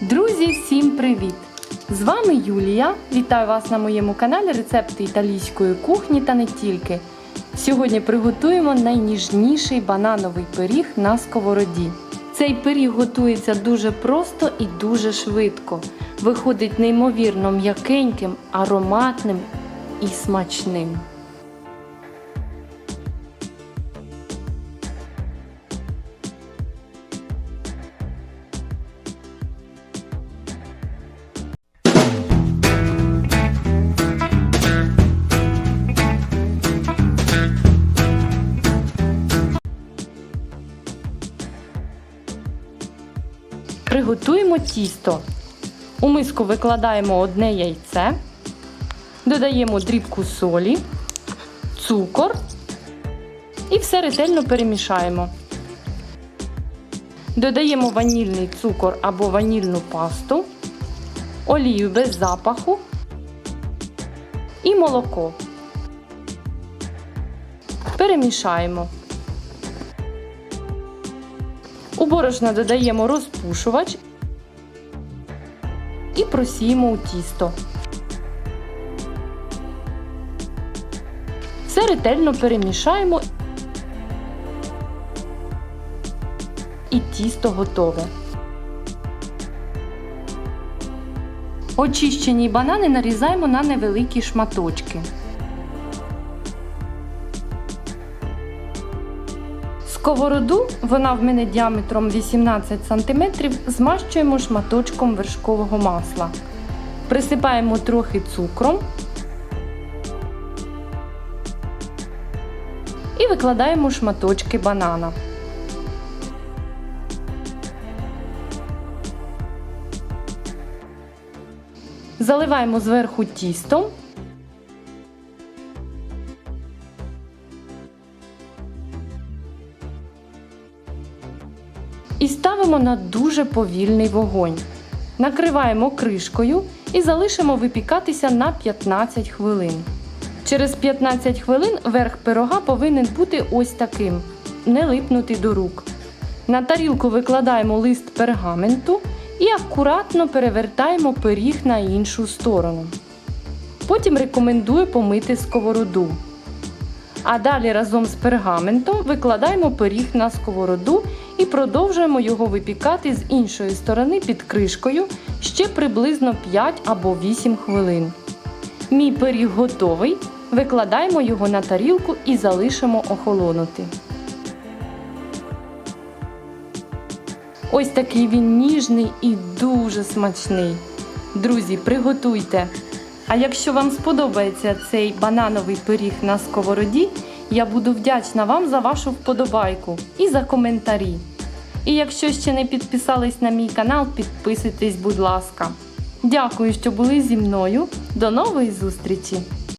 Друзі, всім привіт! З вами Юлія. Вітаю вас на моєму каналі Рецепти італійської кухні та не тільки. Сьогодні приготуємо найніжніший банановий пиріг на сковороді. Цей пиріг готується дуже просто і дуже швидко. Виходить неймовірно м'якеньким, ароматним і смачним. Приготуємо тісто. У миску викладаємо одне яйце, додаємо дрібку солі, цукор і все ретельно перемішаємо. Додаємо ванільний цукор або ванільну пасту, олію без запаху і молоко. Перемішаємо. У борошно додаємо розпушувач і просіємо у тісто. Все ретельно перемішаємо і тісто готове. Очищені банани нарізаємо на невеликі шматочки. Сковороду, вона в мене діаметром 18 см, змащуємо шматочком вершкового масла. Присипаємо трохи цукром і викладаємо шматочки банана. Заливаємо зверху тістом. І ставимо на дуже повільний вогонь. Накриваємо кришкою і залишимо випікатися на 15 хвилин. Через 15 хвилин верх пирога повинен бути ось таким, не липнути до рук. На тарілку викладаємо лист пергаменту і акуратно перевертаємо пиріг на іншу сторону. Потім рекомендую помити сковороду. А далі разом з пергаментом викладаємо пиріг на сковороду і продовжуємо його випікати з іншої сторони під кришкою ще приблизно 5 або 8 хвилин. Мій пиріг готовий. Викладаємо його на тарілку і залишимо охолонути. Ось такий він ніжний і дуже смачний. Друзі, приготуйте! А якщо вам сподобається цей банановий пиріг на сковороді, я буду вдячна вам за вашу вподобайку і за коментарі. І якщо ще не підписались на мій канал, підписуйтесь, будь ласка. Дякую, що були зі мною. До нової зустрічі!